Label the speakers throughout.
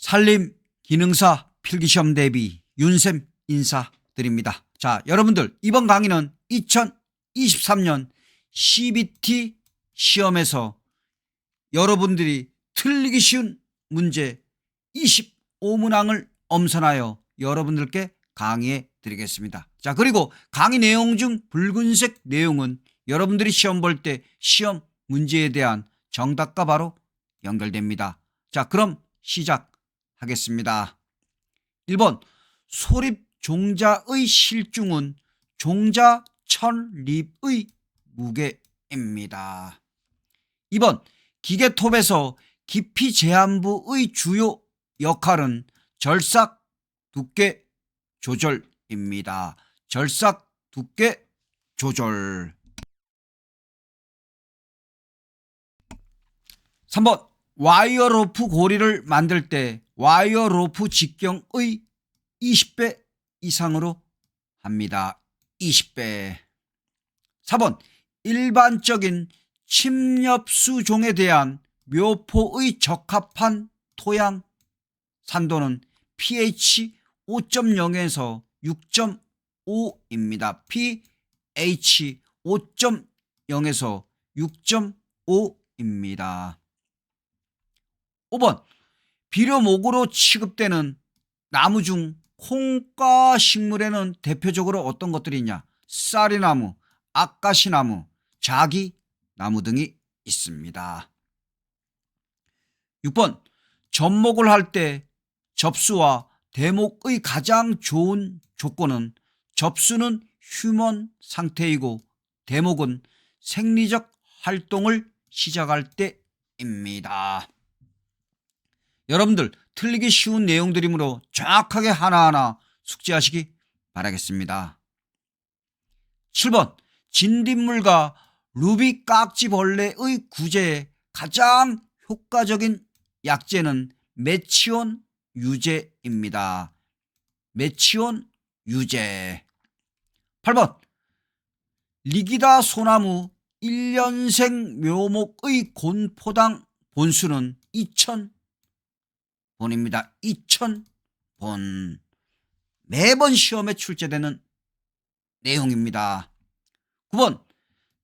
Speaker 1: 산림 기능사 필기시험 대비 윤쌤 인사드립니다. 자, 여러분들 이번 강의는 2023년 CBT 시험에서 여러분들이 틀리기 쉬운 문제 25문항을 엄선하여 여러분들께 강의해 드리겠습니다. 자, 그리고 강의 내용 중 붉은색 내용은 여러분들이 시험 볼 때 시험 문제에 대한 정답과 바로 연결됩니다. 자, 그럼 시작 하겠습니다. 1번 소립 종자의 실중은 종자 천립의 무게입니다. 2번 기계톱에서 깊이 제한부의 주요 역할은 절삭 두께 조절입니다. 절삭 두께 조절. 3번 와이어 로프 고리를 만들 때 와이어 로프 직경의 20배 이상으로 합니다. 20배. 4번 일반적인 침엽수종에 대한 묘포의 적합한 토양 산도는 pH 5.0에서 6.5입니다. pH 5.0에서 6.5입니다. 5번 비료목으로 취급되는 나무 중 콩과 식물에는 대표적으로 어떤 것들이 있냐? 쌀이나무, 아까시나무, 자기 나무 등이 있습니다. 6번 접목을 할 때 접수와 대목의 가장 좋은 조건은 접수는 휴먼 상태이고 대목은 생리적 활동을 시작할 때입니다. 여러분들 틀리기 쉬운 내용들이므로 정확하게 하나하나 숙지하시기 바라겠습니다. 7번 진딧물과 루비 깍지벌레의 구제에 가장 효과적인 약제는 메치온 유제입니다. 메치온 유제 8번 리기다 소나무 1년생 묘목의 곤포당 본수는 2000 본입니다. 2000본 매번 시험에 출제되는 내용입니다. 9번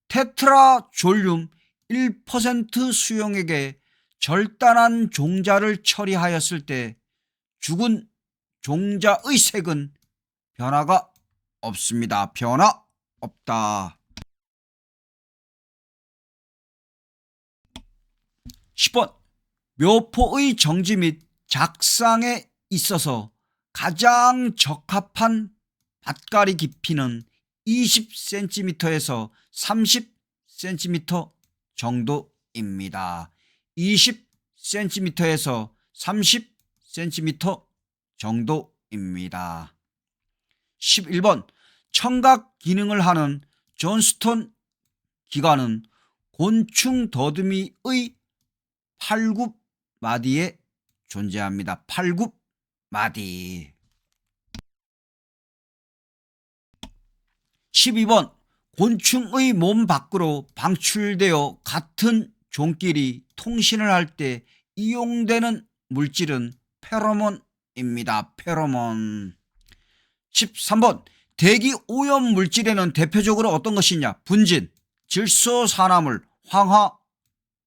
Speaker 1: 테트라 졸륨 1% 수용액에 절단한 종자를 처리하였을 때 죽은 종자의 색은 변화가 없습니다. 변화 없다. 10번 묘포의 정지 및 작상에 있어서 가장 적합한 밭가리 깊이는 20cm에서 30cm 정도입니다. 20cm에서 30cm 정도입니다. 11번 청각 기능을 하는 존스톤 기관은 곤충 더듬이의 팔굽 마디에 존재합니다. 팔굽 마디. 12번 곤충의 몸 밖으로 방출되어 같은 종끼리 통신을 할 때 이용되는 물질은 페로몬입니다. 페로몬. 13번 대기 오염 물질에는 대표적으로 어떤 것이냐? 분진, 질소산화물, 황화,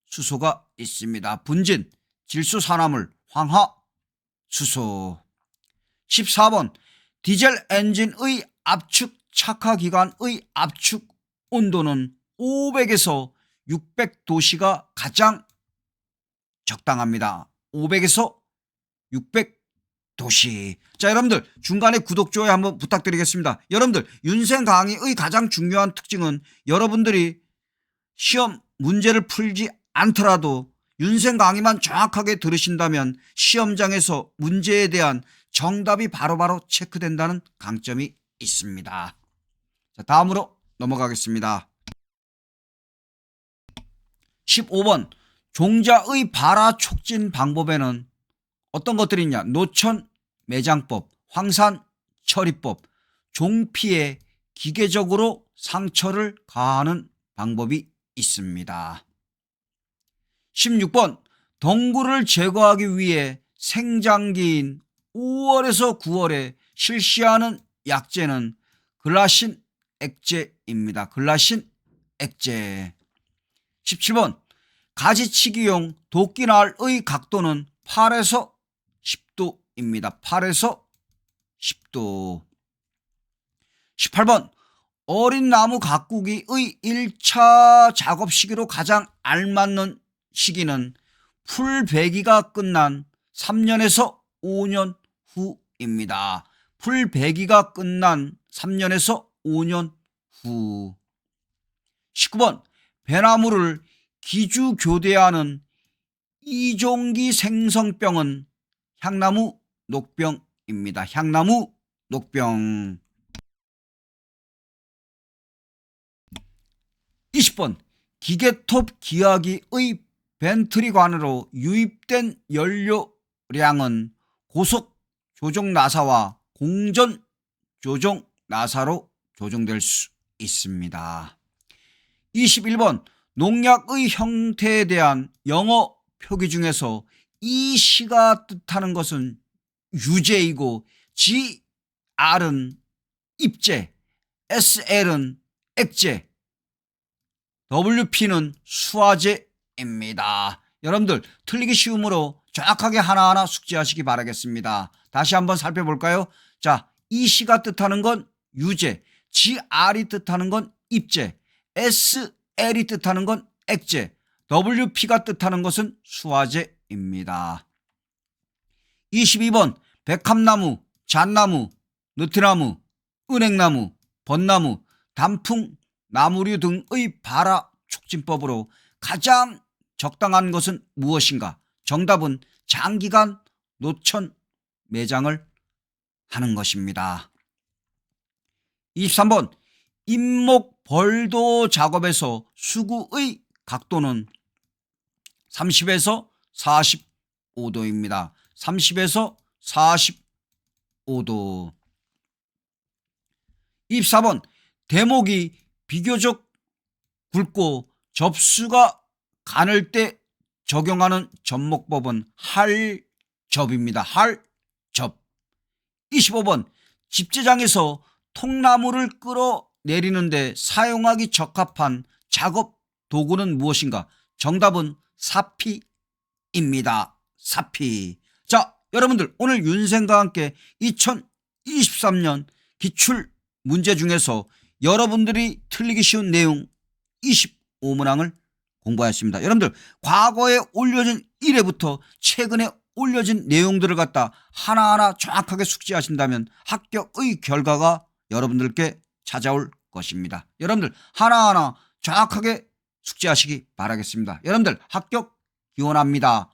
Speaker 1: 수소가 있습니다. 분진, 질소산화물, 황화, 수소. 14번 디젤 엔진의 압축 착화 기관의 압축 온도는 500에서 600도씨가 가장 적당합니다. 500에서 600도씨. 자, 여러분들 중간에 구독, 좋아요 한번 부탁드리겠습니다. 여러분들 윤생 강의의 가장 중요한 특징은 여러분들이 시험 문제를 풀지 않더라도 윤생 강의만 정확하게 들으신다면 시험장에서 문제에 대한 정답이 바로 바로 체크된다는 강점이 있습니다. 자, 다음으로 넘어가겠습니다. 15번 종자의 발화 촉진 방법에는 어떤 것들이 있냐? 노천 매장법, 황산 처리법, 종피에 기계적으로 상처를 가하는 방법이 있습니다. 16번 덩굴을 제거하기 위해 생장기인 5월에서 9월에 실시하는 약제는 글라신 액제입니다. 글라신 액제. 17번 가지치기용 도끼날의 각도는 8에서 10도입니다. 8에서 10도. 18번 어린 나무 가꾸기의 1차 작업 시기로 가장 알맞는 시기는 풀배기가 끝난 3년에서 5년 후입니다. 풀배기가 끝난 3년에서 5년 후. 19번 배나무를 기주 교대하는 이종기 생성병은 향나무 녹병입니다. 향나무 녹병. 20번 기계톱 기화기의 벤트리관으로 유입된 연료량은 고속 조종 나사와 공전 조종 나사로 조정될 수 있습니다. 21번 농약의 형태에 대한 영어 표기 중에서 이 시가 뜻하는 것은 유제이고 GR은 입제, SL은 액제, WP는 수화제 입니다. 여러분들 틀리기 쉬우므로 정확하게 하나하나 숙지하시기 바라겠습니다. 다시 한번 살펴볼까요? 자, 이 시가 뜻하는 건 유제, GR이 뜻하는 건 입제, SL이 뜻하는 건 액제, WP가 뜻하는 것은 수화제입니다. 22번 백합나무, 잣나무, 느티나무, 은행나무, 벚나무, 단풍, 나무류 등의 발화 촉진법으로 가장 적당한 것은 무엇인가? 정답은 장기간 노천 매장을 하는 것입니다. 23번 잇목 벌도 작업에서 수구의 각도는 30에서 45도입니다. 30에서 45도. 24번 대목이 비교적 굵고 접수가 가늘 때 적용하는 접목법은 할접입니다. 할접. 25번 집제장에서 통나무를 끌어내리는데 사용하기 적합한 작업 도구는 무엇인가? 정답은 사피입니다. 사피. 자, 여러분들 오늘 윤생과 함께 2023년 기출 문제 중에서 여러분들이 틀리기 쉬운 내용 25문항을 공부하였습니다. 여러분들 과거에 올려진 1회부터 최근에 올려진 내용들을 갖다 하나하나 정확하게 숙지하신다면 합격의 결과가 여러분들께 찾아올 것입니다. 여러분들 하나하나 정확하게 숙지하시기 바라겠습니다. 여러분들 합격 기원합니다.